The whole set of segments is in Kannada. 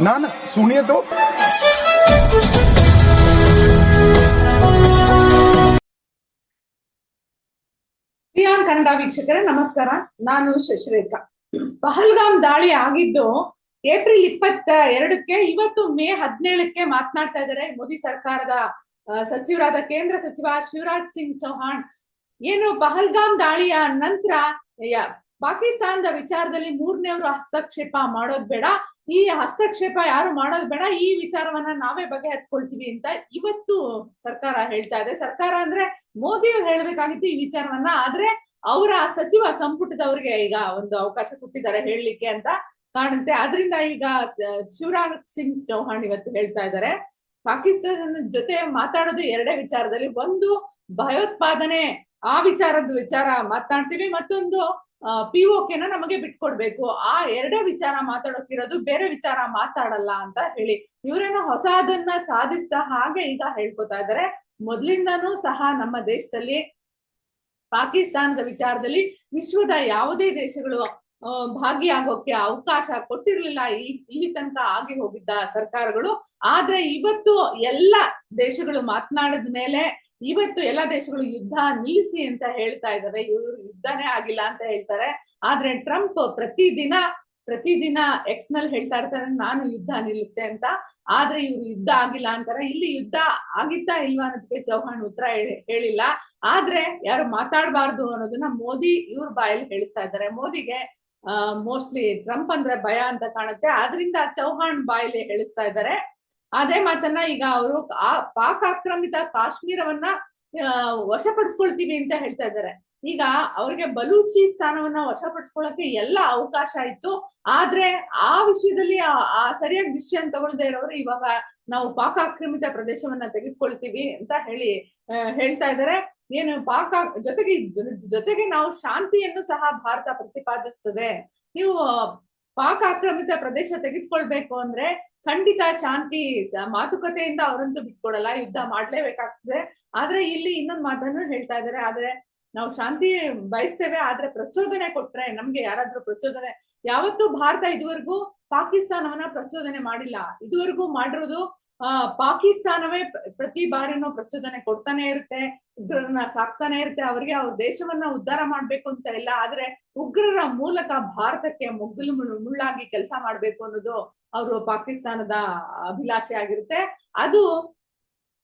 ના ના સુણીએ ಸಿಯಾನ್ ಕನ್ನಡ ವೀಕ್ಷಕರೇ, ನಮಸ್ಕಾರ. ನಾನು ಶಶ್ರೇಖಾ. ಪಹಲ್ಗಾಮ್ ದಾಳಿ ಆಗಿದ್ದು ಏಪ್ರಿಲ್ ಇಪ್ಪತ್ತ ಎರಡಕ್ಕೆ ಇವತ್ತು ಮೇ ಹದಿನೇಳಕ್ಕೆ ಮಾತನಾಡ್ತಾ ಇದ್ದಾರೆ ಮೋದಿ ಸರ್ಕಾರದ ಸಚಿವರಾದ ಕೇಂದ್ರ ಸಚಿವ ಶಿವರಾಜ್ ಸಿಂಗ್ ಚೌಹಾಣ್. ಏನು ಪಹಲ್ಗಾಮ್ ದಾಳಿಯ ನಂತರ ಪಾಕಿಸ್ತಾನದ ವಿಚಾರದಲ್ಲಿ ಮೂರನೇವರು ಹಸ್ತಕ್ಷೇಪ ಮಾಡೋದ್ ಬೇಡ. ಈ ಹಸ್ತಕ್ಷೇಪ ಯಾರು ಮಾಡೋದ್ ಬೇಡ. ಈ ವಿಚಾರವನ್ನ ನಾವೇ ಬಗೆಹರಿಸ್ಕೊಳ್ತೀವಿ ಅಂತ ಇವತ್ತು ಸರ್ಕಾರ ಹೇಳ್ತಾ ಇದೆ. ಸರ್ಕಾರ ಅಂದ್ರೆ ಮೋದಿ ಅವ್ರು ಹೇಳ್ಬೇಕಾಗಿತ್ತು ಈ ವಿಚಾರವನ್ನ. ಆದ್ರೆ ಅವರ ಸಚಿವ ಸಂಪುಟದವರಿಗೆ ಈಗ ಒಂದು ಅವಕಾಶ ಕೊಟ್ಟಿದ್ದಾರೆ ಹೇಳಲಿಕ್ಕೆ ಅಂತ ಕಾಣುತ್ತೆ. ಅದರಿಂದ ಈಗ ಶಿವರಾಜ್ ಸಿಂಗ್ ಚೌಹಾಣ್ ಇವತ್ತು ಹೇಳ್ತಾ ಇದ್ದಾರೆ. ಪಾಕಿಸ್ತಾನ ಜೊತೆ ಮಾತಾಡೋದು ಎರಡೇ ವಿಚಾರದಲ್ಲಿ ಒಂದು ಭಯೋತ್ಪಾದನೆ ಆ ವಿಚಾರದ ವಿಚಾರ ಮಾತನಾಡ್ತೀವಿ ಮತ್ತೊಂದು ಪಿ ಓಕೆನ ನಮಗೆ ಬಿಟ್ಕೊಡ್ಬೇಕು. ಆ ಎರಡೇ ವಿಚಾರ ಮಾತಾಡೋಕಿರೋದು ಬೇರೆ ವಿಚಾರ ಮಾತಾಡಲ್ಲ ಅಂತ ಹೇಳಿ. ಇವರೇನೋ ಹೊಸದನ್ನ ಸಾಧಿಸ್ತಾ ಹಾಗೆ ಈಗ ಹೇಳ್ಕೊತಾ ಇದ್ದಾರೆ. ಮೊದ್ಲಿಂದಾನೂ ಸಹ ನಮ್ಮ ದೇಶದಲ್ಲಿ, ಪಾಕಿಸ್ತಾನದ ವಿಚಾರದಲ್ಲಿ ವಿಶ್ವದ ಯಾವುದೇ ದೇಶಗಳು ಭಾಗಿಯಾಗೋಕೆ ಅವಕಾಶ ಕೊಟ್ಟಿರ್ಲಿಲ್ಲ. ಈ, ಇಲ್ಲಿ ತನಕ ಆಗಿ ಹೋಗಿದ್ದ ಸರ್ಕಾರಗಳು. ಆದ್ರೆ ಇವತ್ತು ಎಲ್ಲ ದೇಶಗಳು ಮಾತನಾಡಿದ ಮೇಲೆ ಇವತ್ತು ಎಲ್ಲ ದೇಶಗಳು ಯುದ್ಧ ನಿಲ್ಲಿಸಿ ಅಂತ ಹೇಳ್ತಾ ಇದಾವೆ. ಇವರು ಯುದ್ಧನೇ ಆಗಿಲ್ಲ ಅಂತ ಹೇಳ್ತಾರೆ. ಆದ್ರೆ ಟ್ರಂಪ್ ಪ್ರತಿದಿನ ಪ್ರತಿದಿನ ಎಕ್ಸ್ನಲ್ಲಿ ಹೇಳ್ತಾ ಇರ್ತಾರೆ, ನಾನು ಯುದ್ಧ ನಿಲ್ಲಿಸ್ತೆ ಅಂತ. ಆದ್ರೆ ಇವ್ರು ಯುದ್ಧ ಆಗಿಲ್ಲ ಅಂತಾರೆ. ಇಲ್ಲಿ ಯುದ್ಧ ಆಗಿತ್ತಾ ಇಲ್ವಾ ಅನ್ನೋದಕ್ಕೆ ಚೌಹಾಣ್ ಉತ್ತರ ಹೇಳಿ- ಹೇಳಿಲ್ಲ. ಆದ್ರೆ ಯಾರು ಮಾತಾಡಬಾರ್ದು ಅನ್ನೋದನ್ನ ಮೋದಿ ಇವ್ರ ಬಾಯಲ್ಲಿ ಹೇಳಿಸ್ತಾ ಇದ್ದಾರೆ. ಮೋದಿಗೆ ಮೋಸ್ಟ್ಲಿ ಟ್ರಂಪ್ ಅಂದ್ರೆ ಭಯ ಅಂತ ಕಾಣುತ್ತೆ. ಆದ್ರಿಂದ ಚೌಹಾಣ್ ಬಾಯಲ್ಲಿ ಹೇಳಿಸ್ತಾ ಇದ್ದಾರೆ. ಅದೇ ಮಾತನ್ನ ಈಗ ಅವರು ಪಾಕ್ ಆಕ್ರಮಿತ ಕಾಶ್ಮೀರವನ್ನ ಆ, ವಶಪಡಿಸ್ಕೊಳ್ತೀವಿ ಅಂತ ಹೇಳ್ತಾ ಇದ್ದಾರೆ. ಈಗ ಅವ್ರಿಗೆ ಬಲೂಚಿ ಸ್ಥಾನವನ್ನ ವಶಪಡಿಸ್ಕೊಳ್ಳಕ್ಕೆ ಎಲ್ಲ ಅವಕಾಶ ಇತ್ತು. ಆದ್ರೆ ಆ ವಿಷಯದಲ್ಲಿ ಆ- ಆ ಸರಿಯಾಗಿ ವಿಷಯ ತಗೊಳ್ದೇ ಇರೋರು ಇವಾಗ ನಾವು ಪಾಕ ಆಕ್ರಮಿತ ಪ್ರದೇಶವನ್ನ ತೆಗೆದುಕೊಳ್ತೀವಿ ಅಂತ ಹೇಳಿ ಆ, ಹೇಳ್ತಾ ಇದ್ದಾರೆ. ಏನು ಪಾಕ ಜೊತೆಗೆ ಜೊತೆಗೆ ನಾವು ಶಾಂತಿಯನ್ನು ಸಹ ಭಾರತ ಪ್ರತಿಪಾದಿಸ್ತದೆ. ನೀವು ಪಾಕ್ ಆಕ್ರಮಿತ ಪ್ರದೇಶ ತೆಗೆದುಕೊಳ್ಬೇಕು ಅಂದ್ರೆ ಖಂಡಿತ ಶಾಂತಿ ಮಾತುಕತೆಯಿಂದ ಅವರಂತೂ ಬಿಟ್ಕೊಡಲ್ಲ, ಯುದ್ಧ ಮಾಡ್ಲೇಬೇಕಾಗ್ತದೆ. ಆದ್ರೆ ಇಲ್ಲಿ ಇನ್ನೊಂದ್ ಮಾತನ್ನು ಹೇಳ್ತಾ ಇದ್ದಾರೆ. ಆದ್ರೆ ನಾವು ಶಾಂತಿ ಬಯಸ್ತೇವೆ, ಆದ್ರೆ ಪ್ರಚೋದನೆ ಕೊಟ್ರೆ ನಮ್ಗೆ ಯಾರಾದ್ರೂ ಪ್ರಚೋದನೆ, ಯಾವತ್ತೂ ಭಾರತ ಇದುವರೆಗೂ ಪಾಕಿಸ್ತಾನವನ್ನ ಪ್ರಚೋದನೆ ಮಾಡಿಲ್ಲ. ಇದುವರೆಗೂ ಮಾಡಿರೋದು ಆ, ಪಾಕಿಸ್ತಾನವೇ ಪ್ರ- ಪ್ರತಿ ಬಾರಿನೂ ಪ್ರಚೋದನೆ ಕೊಡ್ತಾನೆ ಇರುತ್ತೆ, ಉಗ್ರರನ್ನ ಸಾಕ್ತಾನೆ ಇರುತ್ತೆ, ಅವರಿಗೆ ಅವ್ರ ದೇಶವನ್ನ ಉದ್ಧಾರ ಮಾಡ್ಬೇಕು ಅಂತ ಇಲ್ಲ, ಆದ್ರೆ ಉಗ್ರರ ಮೂಲಕ ಭಾರತಕ್ಕೆ ಮುಗ್ಗಲು ಮುಳ್ಳು- ಮುಳ್ಳಾಗಿ ಕೆಲಸ ಮಾಡ್ಬೇಕು ಅನ್ನೋದು ಅವರು ಪಾಕಿಸ್ತಾನದ ಅಭಿಲಾಷೆ ಆಗಿರುತ್ತೆ. ಅದು,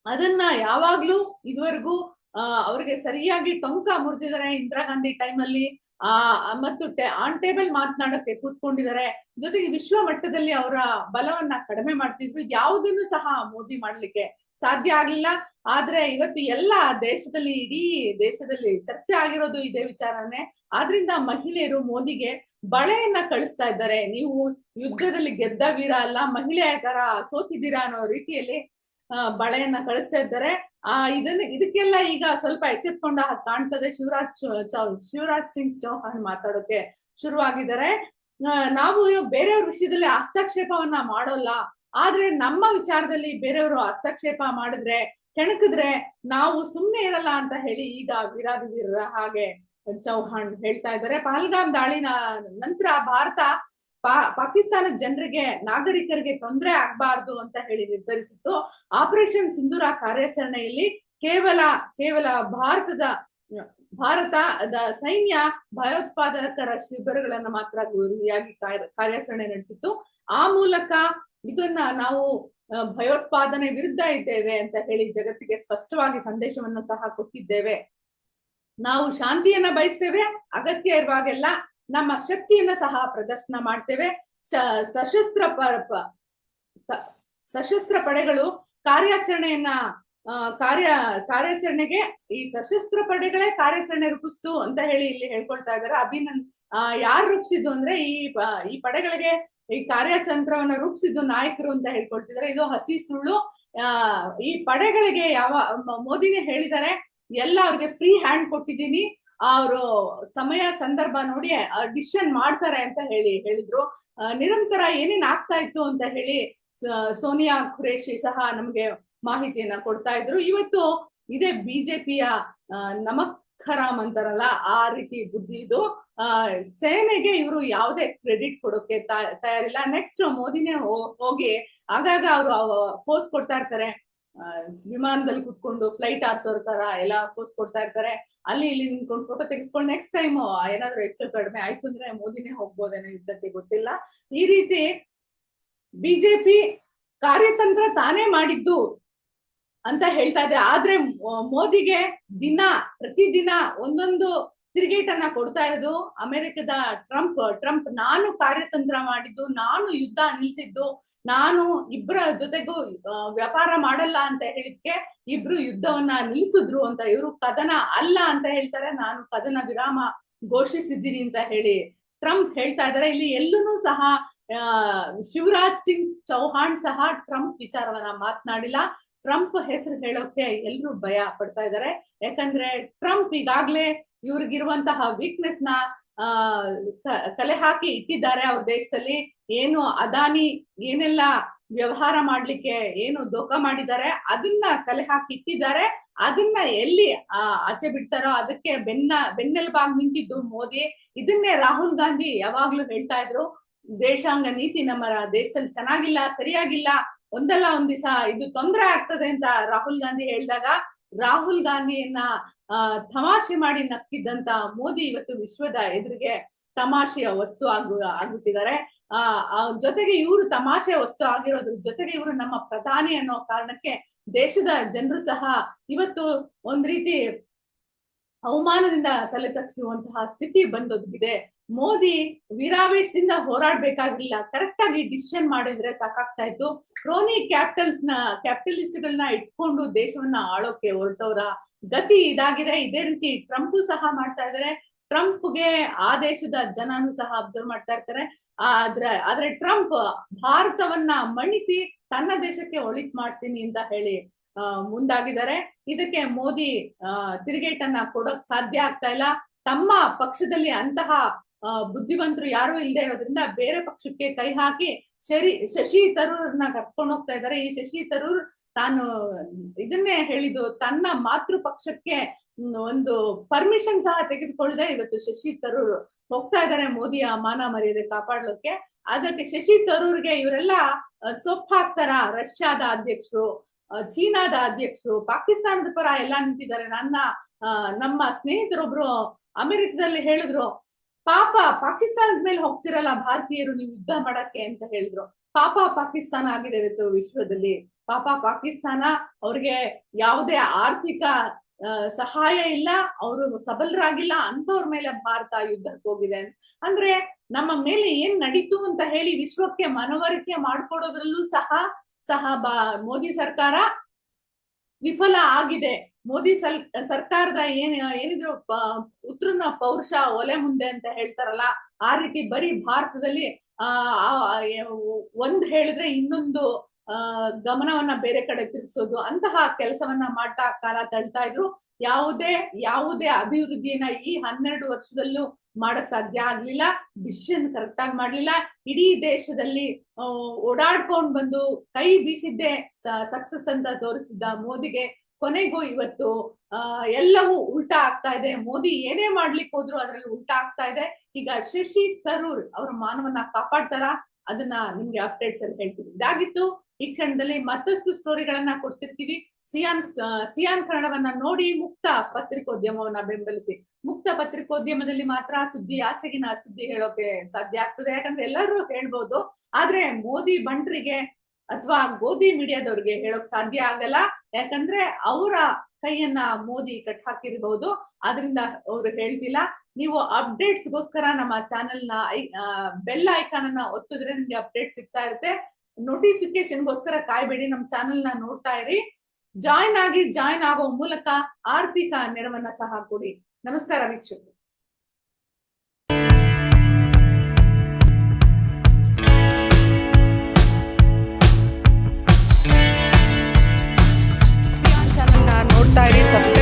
ಅದನ್ನ ಯಾವಾಗ್ಲೂ ಇದುವರೆಗೂ ಅವರಿಗೆ ಅವ್ರಿಗೆ ಸರಿಯಾಗಿ ಟೊಂಕ ಮುರಿದಿದ್ದಾರೆ ಇಂದಿರಾ ಗಾಂಧಿ ಟೈಮಲ್ಲಿ ಆ, ಮತ್ತು ಆನ್ ಟೇಬಲ್ ಮಾತನಾಡಕ್ಕೆ ಕೂತ್ಕೊಂಡಿದ್ದಾರೆ. ಜೊತೆಗೆ ವಿಶ್ವ ಮಟ್ಟದಲ್ಲಿ ಅವರ ಬಲವನ್ನ ಕಡಿಮೆ ಮಾಡ್ತಿದ್ರು. ಯಾವುದನ್ನು ಸಹ ಮೋದಿ ಮಾಡ್ಲಿಕ್ಕೆ ಸಾಧ್ಯ ಆಗ್ಲಿಲ್ಲ. ಆದ್ರೆ ಇವತ್ತು ಎಲ್ಲ ದೇಶದಲ್ಲಿ, ಇಡೀ ದೇಶದಲ್ಲಿ ಚರ್ಚೆ ಆಗಿರೋದು ಇದೇ ವಿಚಾರನೇ. ಆದ್ರಿಂದ ಮಹಿಳೆಯರು ಮೋದಿಗೆ ಬಳೆಯನ್ನ ಕಳಿಸ್ತಾ ಇದ್ದಾರೆ. ನೀವು ಯುದ್ಧದಲ್ಲಿ ಗೆದ್ದ ವೀರ ಅಲ್ಲ ಮಹಿಳೆಯ ತರ ಸೋತಿದ್ದೀರಾ ಅನ್ನೋ ರೀತಿಯಲ್ಲಿ ಬಳೆಯನ್ನ ಕಳಿಸ್ತಾ ಇದ್ದಾರೆ. ಆ, ಇದನ್ನ, ಇದಕ್ಕೆಲ್ಲ ಈಗ ಸ್ವಲ್ಪ ಎಚ್ಚೆತ್ಕೊಂಡ ಕಾಣ್ತದೆ ಶಿವರಾಜ್ ಚೌ- ಶಿವರಾಜ್ ಸಿಂಗ್ ಚೌಹಾಣ್ ಮಾತಾಡೋಕೆ ಶುರುವಾಗಿದ್ದಾರೆ. ನಾವು ಬೇರೆಯವ್ರ ವಿಷಯದಲ್ಲಿ ಹಸ್ತಕ್ಷೇಪವನ್ನ ಮಾಡೋಲ್ಲ. ಆದ್ರೆ ನಮ್ಮ ವಿಚಾರದಲ್ಲಿ ಬೇರೆಯವರು ಹಸ್ತಕ್ಷೇಪ ಮಾಡಿದ್ರೆ, ಕೆಣಕಿದ್ರೆ ನಾವು ಸುಮ್ಮನೆ ಇರಲ್ಲ ಅಂತ ಹೇಳಿ ಈಗ ವಿರಾದ ವೀರರ ಹಾಗೆ ಚೌಹಾಣ್ ಹೇಳ್ತಾ ಇದ್ದಾರೆ. ಪಹಲ್ಗಾಮ್ ದಾಳಿನ ನಂತರ ಭಾರತ ಪಾ ಪಾಕಿಸ್ತಾನದ ಜನರಿಗೆ, ನಾಗರಿಕರಿಗೆ ತೊಂದರೆ ಆಗ್ಬಾರ್ದು ಅಂತ ಹೇಳಿ ನಿರ್ಧರಿಸಿತ್ತು. ಆಪರೇಷನ್ ಸಿಂಧೂರ ಕಾರ್ಯಾಚರಣೆಯಲ್ಲಿ ಕೇವಲ ಕೇವಲ ಭಾರತದ ಭಾರತದ ಸೈನ್ಯ ಭಯೋತ್ಪಾದಕರ ಶಿಬಿರಗಳನ್ನ ಮಾತ್ರ ಗುರಿಯಾಗಿ ಕಾರ್ಯ- ಕಾರ್ಯಾಚರಣೆ ನಡೆಸಿತ್ತು. ಆ ಮೂಲಕ ಇದನ್ನ ನಾವು ಭಯೋತ್ಪಾದನೆ ವಿರುದ್ಧ ಇದ್ದೇವೆ ಅಂತ ಹೇಳಿ ಜಗತ್ತಿಗೆ ಸ್ಪಷ್ಟವಾಗಿ ಸಂದೇಶವನ್ನ ಸಹ ಕೊಟ್ಟಿದ್ದೇವೆ. ನಾವು ಶಾಂತಿಯನ್ನ ಬಯಸ್ತೇವೆ, ಅಗತ್ಯ ಇರುವಾಗೆಲ್ಲ ನಮ್ಮ ಶಕ್ತಿಯನ್ನ ಸಹ ಪ್ರದರ್ಶನ ಮಾಡ್ತೇವೆ. ಸಶಸ್ತ್ರ ಸಶಸ್ತ್ರ ಪಡೆಗಳು ಕಾರ್ಯಾಚರಣೆಯನ್ನ ಕಾರ್ಯ, ಕಾರ್ಯಾಚರಣೆಗೆ ಈ ಸಶಸ್ತ್ರ ಪಡೆಗಳೇ ಕಾರ್ಯಾಚರಣೆ ರೂಪಿಸ್ತು ಅಂತ ಹೇಳಿ ಇಲ್ಲಿ ಹೇಳ್ಕೊಳ್ತಾ ಇದ್ದಾರೆ. ಅಭಿನಂದ್ ಯಾರು ರೂಪಿಸಿದ್ದು ಅಂದ್ರೆ ಈ ಈ ಪಡೆಗಳಿಗೆ ಈ ಕಾರ್ಯತಂತ್ರವನ್ನ ರೂಪಿಸಿದ್ದು ನಾಯಕರು ಅಂತ ಹೇಳ್ಕೊಳ್ತಿದ್ದಾರೆ. ಇದು ಹಸಿ ಸುಳ್ಳು. ಈ ಪಡೆಗಳಿಗೆ ಯಾವ, ಮೋದಿನೇ ಹೇಳಿದ್ದಾರೆ ಎಲ್ಲ ಅವ್ರಿಗೆ ಫ್ರೀ ಹ್ಯಾಂಡ್ ಕೊಟ್ಟಿದ್ದೀನಿ. ಅವರು ಸಮಯ, ಸಂದರ್ಭ ನೋಡಿ ಡಿಸಿಷನ್ ಮಾಡ್ತಾರೆ ಅಂತ ಹೇಳಿ, ಹೇಳಿದ್ರು. ನಿರಂತರ ಏನೇನ್ ಆಗ್ತಾ ಇತ್ತು ಅಂತ ಹೇಳಿ ಸೋನಿಯಾ ಖುರೇಶಿ ಸಹ ನಮ್ಗೆ ಮಾಹಿತಿಯನ್ನ ಕೊಡ್ತಾ ಇದ್ರು. ಇವತ್ತು ಇದೇ ಬಿಜೆಪಿಯ ನಮಕ್ ಖರಾಮ್ ಅಂತಾರಲ್ಲ, ಆ ರೀತಿ ಬುದ್ಧಿ ಇದು. ಸೇನೆಗೆ ಇವರು ಯಾವುದೇ ಕ್ರೆಡಿಟ್ ಕೊಡೋಕೆ ತಯಾರಿಲ್ಲ. ನೆಕ್ಸ್ಟ್ ಮೋದಿನೇ ಹೋಗಿ, ಆಗಾಗ ಅವರು ಫೋರ್ಸ್ ಕೊಡ್ತಾ ಇರ್ತಾರೆ. ವಿಮಾನದಲ್ಲಿ ಕುತ್ಕೊಂಡು ಫ್ಲೈಟ್ ಆರ್ಸೋರ್ ತರ ಎಲ್ಲ ಫೋರ್ಸ್ ಕೊಡ್ತಾ ಇರ್ತಾರೆ. ಅಲ್ಲಿ ಇಲ್ಲಿ ನಿಂತ್ಕೊಂಡು ಫೋಟೋ ತೆಗೆಸ್ಕೊಂಡು ನೆಕ್ಸ್ಟ್ ಟೈಮ್ ಏನಾದ್ರು ಹೆಚ್ಚು ಕಡಿಮೆ ಆಯ್ತು ಅಂದ್ರೆ ಮೋದಿನೇ ಹೋಗ್ಬೋದೇನೋ ಇದ್ದಕ್ಕೆ ಗೊತ್ತಿಲ್ಲ. ಈ ರೀತಿ ಬಿಜೆಪಿ ಕಾರ್ಯತಂತ್ರ ತಾನೇ ಮಾಡಿದ್ದು ಅಂತ ಹೇಳ್ತಾ ಇದೆ. ಆದ್ರೆ ಮೋದಿಗೆ ದಿನ, ಪ್ರತಿದಿನ ಒಂದೊಂದು ತಿರುಗೇಟನ್ನ ಕೊಡ್ತಾ ಇರೋದು ಅಮೆರಿಕದ ಟ್ರಂಪ್ ಟ್ರಂಪ್ ನಾನು ಕಾರ್ಯತಂತ್ರ ಮಾಡಿದ್ದು, ನಾನು ಯುದ್ಧ ನಿಲ್ಸಿದ್ದು, ನಾನು ಇಬ್ಬರ ಜೊತೆಗೂ ವ್ಯಾಪಾರ ಮಾಡಲ್ಲ ಅಂತ ಹೇಳಿದ್ಕೆ ಇಬ್ರು ಯುದ್ಧವನ್ನ ನಿಲ್ಸಿದ್ರು ಅಂತ ಇವರು ಕದನ ಅಲ್ಲ ಅಂತ ಹೇಳ್ತಾರೆ, ನಾನು ಕದನ ವಿರಾಮ ಘೋಷಿಸಿದ್ದೀನಿ ಅಂತ ಹೇಳಿ ಟ್ರಂಪ್ ಹೇಳ್ತಾ ಇದಾರೆ ಇಲ್ಲಿ ಎಲ್ಲೂ ಸಹ ಶಿವರಾಜ್ ಸಿಂಗ್ ಚೌಹಾಣ್ ಸಹ ಟ್ರಂಪ್ ವಿಚಾರವನ್ನ ಮಾತನಾಡಿಲ್ಲ. ಟ್ರಂಪ್ ಹೆಸರು ಹೇಳೋಕೆ ಎಲ್ರು ಭಯ ಪಡ್ತಾ ಇದ್ದಾರೆ. ಯಾಕಂದ್ರೆ ಟ್ರಂಪ್ ಈಗಾಗ್ಲೇ ಇವ್ರಿಗಿರುವಂತಹ ವೀಕ್ನೆಸ್ನ, ಆ ಕಲೆ ಹಾಕಿ ಇಟ್ಟಿದ್ದಾರೆ ಅವ್ರ ದೇಶದಲ್ಲಿ. ಏನು ಅದಾನಿ ಏನೆಲ್ಲ ವ್ಯವಹಾರ ಮಾಡ್ಲಿಕ್ಕೆ ಏನು ದೋಖ ಮಾಡಿದ್ದಾರೆ, ಅದನ್ನ ಕಲೆ ಹಾಕಿ ಇಟ್ಟಿದ್ದಾರೆ. ಅದನ್ನ ಎಲ್ಲಿ ಆಚೆ ಬಿಡ್ತಾರೋ ಅದಕ್ಕೆ ಬೆನ್ನ, ಬೆನ್ನೆಲುಬಾಗಿ ನಿಂತಿದ್ದು ಮೋದಿ. ಇದನ್ನೇ ರಾಹುಲ್ ಗಾಂಧಿ ಯಾವಾಗ್ಲೂ ಹೇಳ್ತಾ ಇದ್ರು. ದೇಶಾಂಗ ನೀತಿ ನಮ್ಮ ದೇಶದಲ್ಲಿ ಚೆನ್ನಾಗಿಲ್ಲ, ಸರಿಯಾಗಿಲ್ಲ ಒಂದಲ್ಲ ಒಂದ್ ದಿವಸ ಇದು ತೊಂದರೆ ಆಗ್ತದೆ ಅಂತ ರಾಹುಲ್ ಗಾಂಧಿ ಹೇಳಿದಾಗ, ರಾಹುಲ್ ಗಾಂಧಿಯನ್ನ ತಮಾಷೆ ಮಾಡಿ ನಕ್ಕಿದ್ದಂತ ಮೋದಿ ಇವತ್ತು ವಿಶ್ವದ ಎದುರಿಗೆ ತಮಾಷೆಯ ವಸ್ತು ಆಗು, ಆಗುತ್ತಿದ್ದಾರೆ. ಆ ಜೊತೆಗೆ ಇವರು ತಮಾಷೆ ವಸ್ತು ಆಗಿರೋದ್ರ ಜೊತೆಗೆ ಇವರು ನಮ್ಮ ಪ್ರಧಾನಿ ಅನ್ನೋ ಕಾರಣಕ್ಕೆ ದೇಶದ ಜನರು ಸಹ ಇವತ್ತು ಒಂದ್ ರೀತಿ ಅವಮಾನದಿಂದ ತಲೆ ತಗ್ಸುವಂತಹ ಸ್ಥಿತಿ ಬಂದೊದಗಿದೆ. ಮೋದಿ ವೀರಾವೇಶದಿಂದ ಹೋರಾಡ್ಬೇಕಾಗಿಲ್ಲ. ಕರೆಕ್ಟ್ ಆಗಿ ಡಿಸಿಷನ್ ಮಾಡಿದ್ರೆ ಸಾಕಾಗ್ತಾ ಇತ್ತು. ಕ್ರೋನಿ ಕ್ಯಾಪಿಟಲ್ಸ್ನ ಕ್ಯಾಪಿಟಲಿಸ್ಟ್ ಗಳನ್ನ ಇಟ್ಕೊಂಡು ದೇಶವನ್ನ ಆಳೋಕೆ ಹೊರಟವರ ಗತಿ ಇದಾಗಿದೆ. ಇದೇ ರೀತಿ ಟ್ರಂಪ್ ಸಹ ಮಾಡ್ತಾ ಇದ್ದಾರೆ ಟ್ರಂಪ್ಗೆ ಆ ದೇಶದ ಜನನು ಸಹ ಅಬ್ಸರ್ವ್ ಮಾಡ್ತಾ ಇರ್ತಾರೆ. ಆದ್ರೆ ಆದ್ರೆ ಟ್ರಂಪ್ ಭಾರತವನ್ನ ಮಣಿಸಿ ತನ್ನ ದೇಶಕ್ಕೆ ಒಳಿತ್ ಮಾಡ್ತೀನಿ ಅಂತ ಹೇಳಿ ಮುಂದಾಗಿದ್ದಾರೆ. ಇದಕ್ಕೆ ಮೋದಿ ತಿರುಗೇಟನ್ನ ಕೊಡೋಕ್ ಸಾಧ್ಯ ಆಗ್ತಾ ಇಲ್ಲ. ತಮ್ಮ ಪಕ್ಷದಲ್ಲಿ ಅಂತಹ ಬುದ್ಧಿವಂತರು ಯಾರು ಇಲ್ಲದೆ ಇರೋದ್ರಿಂದ ಬೇರೆ ಪಕ್ಷಕ್ಕೆ ಕೈ ಹಾಕಿ ಶರಿ, ಶಶಿ ತರೂರ್ನ ಕರ್ಕೊಂಡು ಹೋಗ್ತಾ ಇದ್ದಾರೆ ಈ ಶಶಿ ತರೂರ್ ತಾನು ಇದನ್ನೇ ಹೇಳಿದ್ದು, ತನ್ನ ಮಾತೃ ಪಕ್ಷಕ್ಕೆ ಒಂದು ಪರ್ಮಿಷನ್ ಸಹ ತೆಗೆದುಕೊಳ್ಳದೆ ಇವತ್ತು ಶಶಿ ತರೂರ್ ಹೋಗ್ತಾ ಇದ್ದಾರೆ ಮೋದಿಯ ಮಾನ ಮರ್ಯಾದೆ ಕಾಪಾಡ್ಲಿಕ್ಕೆ. ಅದಕ್ಕೆ ಶಶಿ ತರೂರ್ಗೆ ಇವರೆಲ್ಲ ಸೊಪ್ಪು ಹಾಕ್ತಾರ ರಷ್ಯಾದ ಅಧ್ಯಕ್ಷರು ಚೀನಾದ ಅಧ್ಯಕ್ಷರು, ಪಾಕಿಸ್ತಾನದ ಪರ ಎಲ್ಲ ನಿಂತಿದ್ದಾರೆ. ನನ್ನ ನಮ್ಮ ಸ್ನೇಹಿತರೊಬ್ರು ಅಮೆರಿಕದಲ್ಲಿ ಹೇಳಿದ್ರು ಪಾಪ ಪಾಕಿಸ್ತಾನದ ಮೇಲೆ ಹೋಗ್ತಿರಲ್ಲ ಭಾರತೀಯರು ನೀವು ಯುದ್ಧ ಮಾಡಕ್ಕೆ ಅಂತ ಹೇಳಿದ್ರು. ಪಾಪ ಪಾಕಿಸ್ತಾನ ಆಗಿದೆ ಇವತ್ತು ವಿಶ್ವದಲ್ಲಿ. ಪಾಪ ಪಾಕಿಸ್ತಾನ ಅವ್ರಿಗೆ ಯಾವುದೇ ಆರ್ಥಿಕ ಸಹಾಯ ಇಲ್ಲ, ಅವರು ಸಬಲರಾಗಿಲ್ಲ ಅಂತವ್ರ ಮೇಲೆ ಭಾರತ ಯುದ್ಧಕ್ಕೆ ಹೋಗಿದೆ ಅಂದ್ರೆ ನಮ್ಮ ಮೇಲೆ ಏನ್ ನಡೀತು ಅಂತ ಹೇಳಿ ವಿಶ್ವಕ್ಕೆ ಮನವರಿಕೆ ಮಾಡ್ಕೊಡೋದ್ರಲ್ಲೂ ಸಹ ಸಹ ಬಾ, ಮೋದಿ ಸರ್ಕಾರ ವಿಫಲ ಆಗಿದೆ. ಮೋದಿ ಸಲ್, ಸರ್ಕಾರದ ಏನ್, ಏನಿದ್ರು ಉತ್ರನ ಪೌರುಷ ಒಲೆ ಮುಂದೆ ಅಂತ ಹೇಳ್ತಾರಲ್ಲ, ಆ ರೀತಿ ಬರೀ ಭಾರತದಲ್ಲಿ, ಆ ಒಂದ್ ಹೇಳಿದ್ರೆ ಇನ್ನೊಂದು ಗಮನವನ್ನ ಬೇರೆ ಕಡೆ ತಿರುಗಿಸೋದು, ಅಂತಹ ಕೆಲಸವನ್ನ ಮಾಡ್ತಾ ಕಾಲ ತಳ್ತಾ ಇದ್ರು. ಯಾವುದೇ ಯಾವುದೇ ಅಭಿವೃದ್ಧಿಯನ್ನ ಈ ಹನ್ನೆರಡು ವರ್ಷದಲ್ಲೂ ಮಾಡಕ್ ಸಾಧ್ಯ ಆಗ್ಲಿಲ್ಲ, ಡಿಸಿಷನ್ ಕರೆಕ್ಟ್ ಆಗಿ ಮಾಡ್ಲಿಲ್ಲ. ಇಡೀ ದೇಶದಲ್ಲಿ ಓಡಾಡ್ಕೊಂಡ್ ಬಂದು ಕೈ ಬೀಸಿದ್ದೆ ಸಕ್ಸಸ್ ಅಂತ ತೋರಿಸಿದ್ದ ಮೋದಿಗೆ ಕೊನೆಗೂ ಇವತ್ತು ಎಲ್ಲವೂ ಉಲ್ಟಾ ಆಗ್ತಾ ಇದೆ. ಮೋದಿ ಏನೇ ಮಾಡ್ಲಿಕ್ಕೆ ಹೋದ್ರು ಅದ್ರಲ್ಲಿ ಉಲ್ಟಾ ಆಗ್ತಾ ಇದೆ. ಈಗ ಶಶಿ ತರೂರ್ ಅವರ ಮಾನವನ್ನ ಕಾಪಾಡ್ತಾರ? ಅದನ್ನ ನಿಮ್ಗೆ ಅಪ್ಡೇಟ್ಸ್ ಅಲ್ಲಿ ಹೇಳ್ತೀವಿ ಇದಾಗಿತ್ತು. ಈ ಕ್ಷಣದಲ್ಲಿ ಮತ್ತಷ್ಟು ಸ್ಟೋರಿಗಳನ್ನ ಕೊಡ್ತಿರ್ತೀವಿ. ಸಿಯಾನ್ ಸಿಯಾನ್ ಕನ್ನಡವನ್ನ ನೋಡಿ ಮುಕ್ತ ಪತ್ರಿಕೋದ್ಯಮವನ್ನ ಬೆಂಬಲಿಸಿ. ಮುಕ್ತ ಪತ್ರಿಕೋದ್ಯಮದಲ್ಲಿ ಮಾತ್ರ ಸುದ್ದಿ, ಆಚೆಗಿನ ಸುದ್ದಿ ಹೇಳೋಕೆ ಸಾಧ್ಯ ಆಗ್ತದೆ. ಯಾಕಂದ್ರೆ ಎಲ್ಲರೂ ಹೇಳ್ಬೋದು. ಆದ್ರೆ ಮೋದಿ ಬಂಟ್ರಿಗೆ ಅಥವಾ ಗೋಧಿ ಮೀಡಿಯಾದವ್ರಿಗೆ ಹೇಳೋಕ್ ಸಾಧ್ಯ ಆಗಲ್ಲ. ಯಾಕಂದ್ರೆ ಅವರ ಕೈಯನ್ನ ಮೋದಿ ಕಟ್ ಹಾಕಿರ್ಬಹುದು ಆದ್ರಿಂದ ಅವರು ಹೇಳ್ತಿಲ್ಲ. ನೀವು ಅಪ್ಡೇಟ್ಸ್ ಗೋಸ್ಕರ ನಮ್ಮ ಚಾನೆಲ್ನ ಬೆಲ್ ಐಕಾನ್ ಅನ್ನ ಒತ್ತಿದ್ರೆ ನಿಮ್ಗೆ ಅಪ್ಡೇಟ್ ಸಿಗ್ತಾ ಇರುತ್ತೆ. ನೋಟಿಫಿಕೇಶನ್ಗೋಸ್ಕರ ಕಾಯ್ಬೇಡಿ. ನಮ್ಮ ಚಾನೆಲ್ನ ನೋಡ್ತಾ ಇರಿ. ಜಾಯಿನ್ ಆಗಿ ಜಾಯಿನ್ ಆಗೋ ಮೂಲಕ ಆರ್ಥಿಕ ನೆರವನ್ನ ಸಹ ಕೊಡಿ. ನಮಸ್ಕಾರ ವೀಕ್ಷಕರು.